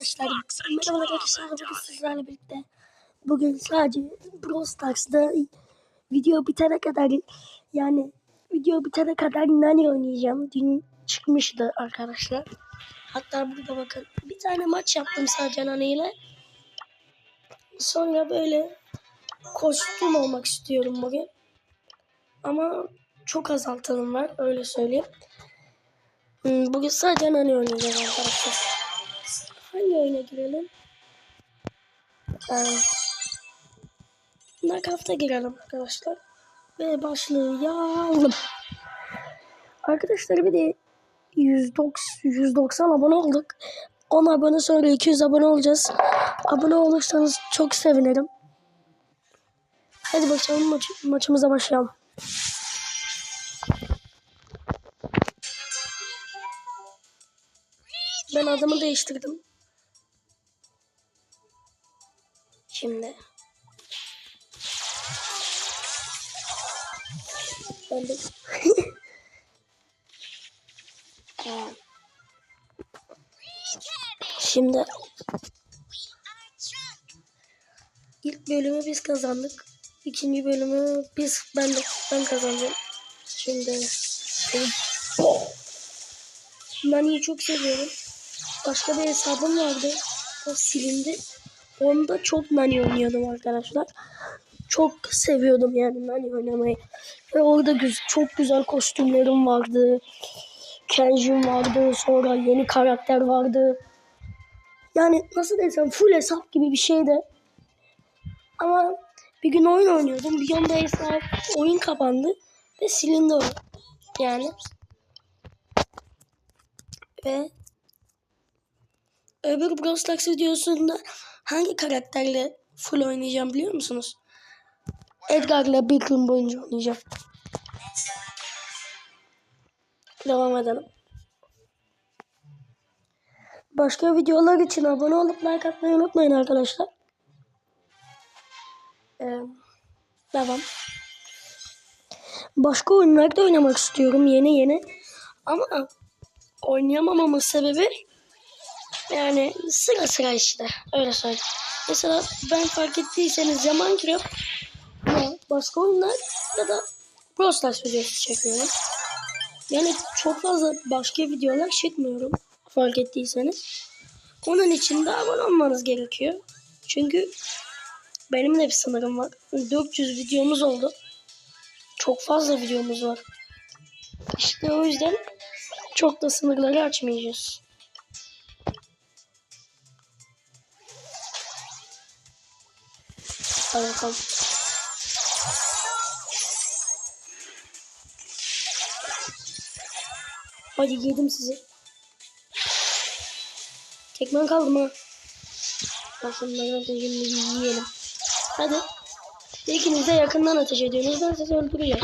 Arkadaşlar merhaba arkadaşlar. bugün sizlerle birlikte bugün sadece Brawl Stars'da video bitene kadar yani video bitene kadar Nani oynayacağım. Dün çıkmıştı arkadaşlar. Hatta burada bakın bir tane maç yaptım sadece Nani ile. Sonra böyle kostüm olmak istiyorum bugün. Ama çok az altınım var öyle söyleyeyim. Hmm, bugün sadece Nani oynayacağım arkadaşlar Hangi oyuna girelim? Ee, girelim arkadaşlar. Ve başlayalım. Arkadaşlar bir de 190, 190 abone olduk. 10 abone sonra 200 abone olacağız. Abone olursanız çok sevinirim. Hadi bakalım maç, maçımıza başlayalım. Ben adımı değiştirdim. Şimdi. Ee, Şimdi ilk bölümü biz kazandık. İkinci bölümü biz ben de ben kazandım. Şimdi Nani'yi çok seviyorum. Başka bir hesabım vardı. O silindi. Onda çok Nani oynuyordum arkadaşlar. Çok seviyordum yani Nani oynamayı. Ve orada güz- çok güzel kostümlerim vardı. Kenjin vardı. Sonra yeni karakter vardı. Yani nasıl desem full hesap gibi bir şeydi. Ama bir gün oyun oynuyordum. Bir anda hesap oyun kapandı. Ve silindi o. Yani. Ve öbür Brawl Stars videosunda hangi karakterle full oynayacağım biliyor musunuz? Edgar'la bir gün boyunca oynayacağım. Devam edelim. Başka videolar için abone olup like atmayı unutmayın arkadaşlar. Ee, devam. Başka oyunlarda oynamak istiyorum yeni yeni. Ama oynayamamamın sebebi yani sıra sıra işte. Öyle söyleyeyim. Mesela ben fark ettiyseniz ya Minecraft ya başka oyunlar ya da Brawl Stars videosu çekiyorum. Yani çok fazla başka videolar çekmiyorum. Fark ettiyseniz. Onun için de abone olmanız gerekiyor. Çünkü benim de bir sınırım var. 400 videomuz oldu. Çok fazla videomuz var. İşte o yüzden çok da sınırları açmayacağız. Hadi bakalım. Hadi yedim sizi. Tekmen kaldım ha. Ben şunları şimdi yiyelim. Hadi. İkiniz de yakından ateş ediyorsunuz. Ben sizi öldüreceğim.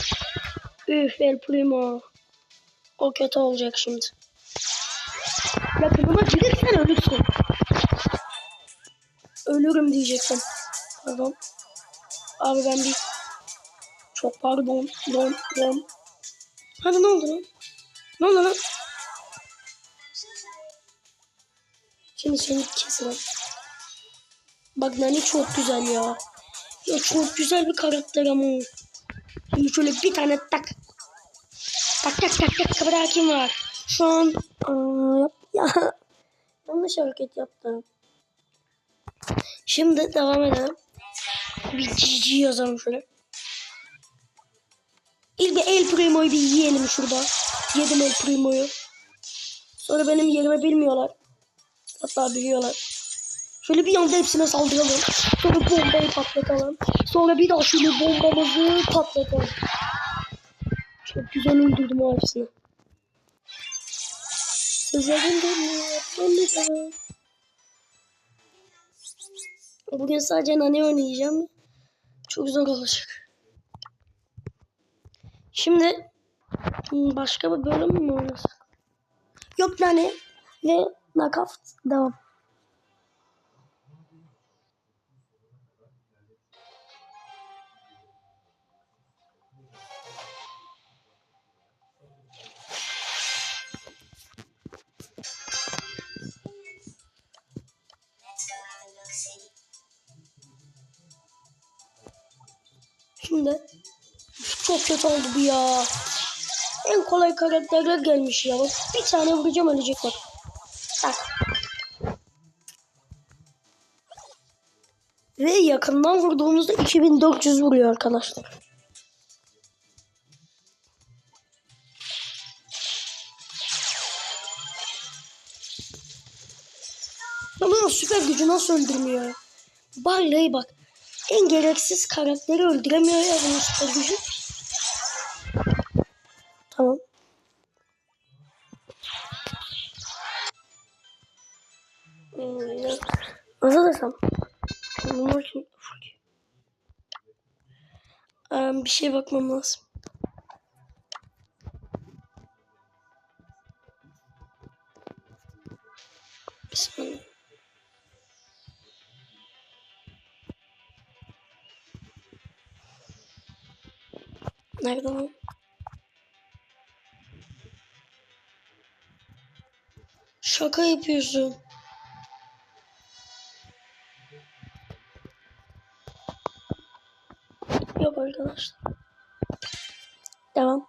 Üf El Primo. O kötü olacak şimdi. Yakınıma gelirsen ölürsün. Ölürüm diyecektim. Pardon. Abi ben bir... Çok pardon. Don, don. Hadi ne oldu lan? Ne oldu lan? Şimdi seni keselim. Bak Nani çok güzel ya. Ya çok güzel bir karakter ama. Şimdi şöyle bir tane tak. Tak tak tak tak kapıda kim var? Şu an aa, ya yanlış hareket yaptım. Şimdi devam edelim. Bir GG yazalım şöyle. İlk El Primo'yu bir yiyelim şurada. Yedim El Primo'yu. Sonra benim yerimi bilmiyorlar. Hatta biliyorlar. Şöyle bir anda hepsine saldıralım. Sonra bombayı patlatalım. Sonra bir daha şöyle bombamızı patlatalım. Çok güzel öldürdüm o hepsini. Ben de Bugün sadece nane oynayacağım. Çok zor olacak. Şimdi başka bir bölüm mü oynasak? Yok nane ve nakaf devam. Şimdi çok kötü oldu bu ya. En kolay karakterler gelmiş ya. Bak, Bir tane vuracağım ölecekler. Bak. Ve yakından vurduğumuzda 2400 vuruyor arkadaşlar. Ama süper gücü nasıl öldürmüyor? Barley bak. En gereksiz karakteri öldüremiyor ya bunun süper gücü. Tamam. Hmm, Nasıl desem? Bunlar için... Ee, bir şey bakmam lazım. Nerede lan? Şaka yapıyorsun. Yok arkadaşlar. Devam.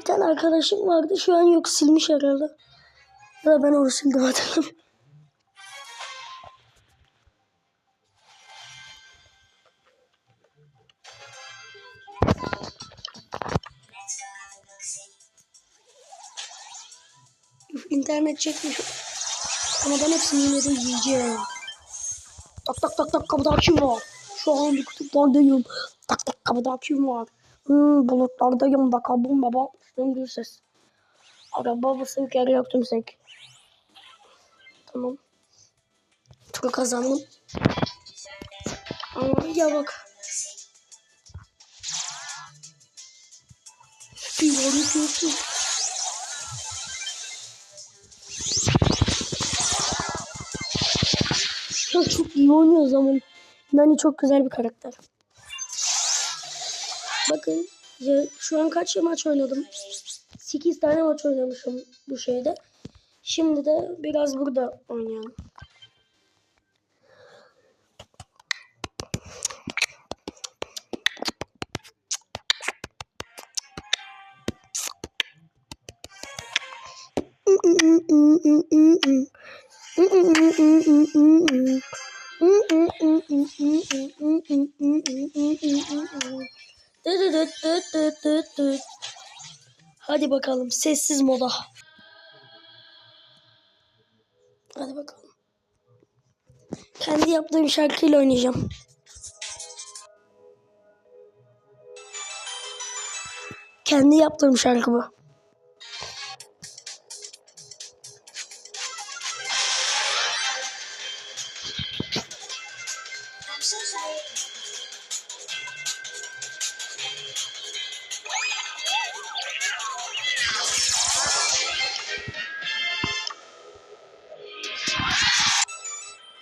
Bir tane arkadaşım vardı. Şu an yok silmiş herhalde. Ya da ben onu sildim hatırlamıyorum. İnternet çekmiş. Ama ben hepsini de yiyeceğim. Tak tak tak tak kapıda kim var? Şu an bir kutuplardayım. Tak tak kapıda kim var? Hmm, bulutlardayım da kabuğum baba. Döngül ses. Araba basıp yere yaktım sek. Tamam. Çok kazandım. Ama ya bak. Bir varlık yoktu. Çok, çok iyi oynuyor zaman. Nani çok güzel bir karakter. Bakın ya şu an kaç maç oynadım? 8 tane maç oynamışım bu şeyde. Şimdi de biraz burada oynayalım. Hadi bakalım sessiz moda. Hadi bakalım. Kendi yaptığım şarkıyla oynayacağım. Kendi yaptığım şarkı bu.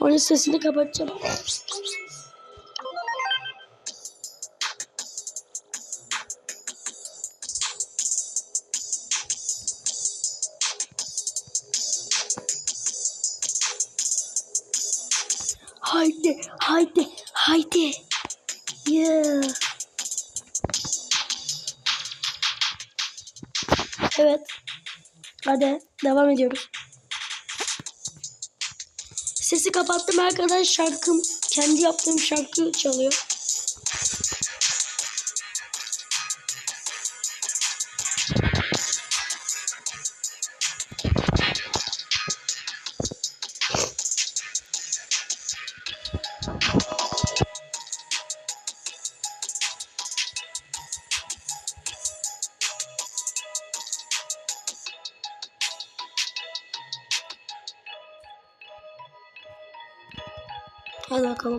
Onun sesini kapatacağım. Haydi, haydi, haydi. Yeah. Evet. Hadi devam ediyoruz. Sesi kapattım arkadaş şarkım kendi yaptığım şarkı çalıyor. Hadi bakalım.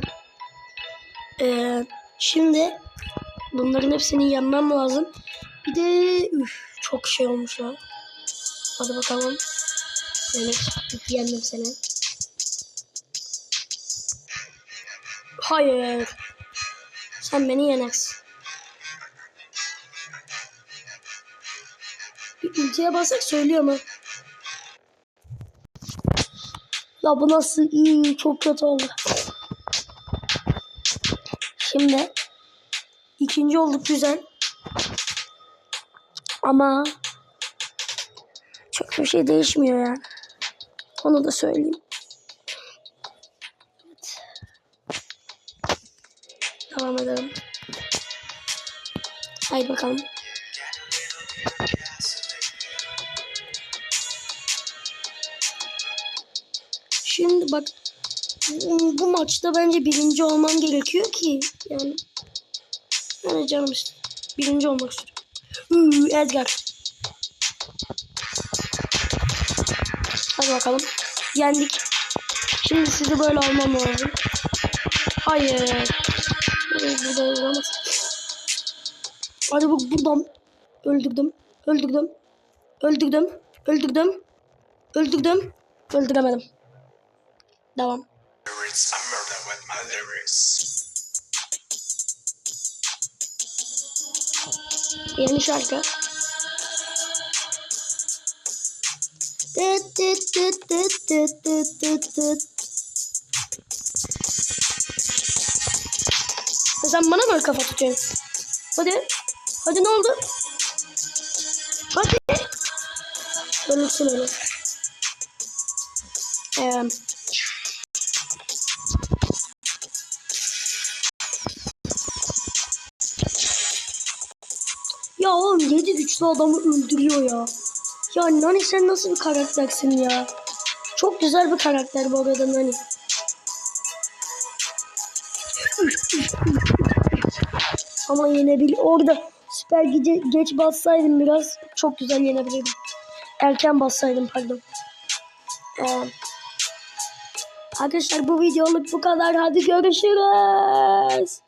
Ee, şimdi bunların hepsini yenmem lazım. Bir de üf, çok şey olmuş lan. Hadi bakalım. Evet, yendim seni. Hayır. Sen beni yenersin. Bir ultiye basak söylüyor mu? Ya bu nasıl iyi çok kötü oldu. Şimdi ikinci olduk güzel. Ama çok bir şey değişmiyor yani. Onu da söyleyeyim. Evet. Devam edelim. Haydi bakalım. Şimdi bak bu, bu maçta bence birinci olmam gerekiyor ki yani. Yani canım işte. Birinci olmak istiyorum. Edgar. Hadi bakalım. Yendik. Şimdi sizi böyle almam lazım. Hayır. Burada olamaz. Hadi bak buradan. Öldürdüm. Öldürdüm. Öldürdüm. Öldürdüm. Öldürdüm. Öldüremedim. Devam. Lyrics. Yeni şarkı. Tıt tıt tıt tıt tıt tıt tıt. Ya Sen bana mı kafa tutuyorsun? Hadi. Hadi ne oldu? Hadi. Ölürsün öyle. Ee, 7 güçlü adamı öldürüyor ya. Ya Nani sen nasıl bir karaktersin ya? Çok güzel bir karakter bu arada Nani. Ama yenebil orada süper gece geç bassaydım biraz çok güzel yenebilirdim. Erken bassaydım pardon. Ee, arkadaşlar bu videoluk bu kadar. Hadi görüşürüz.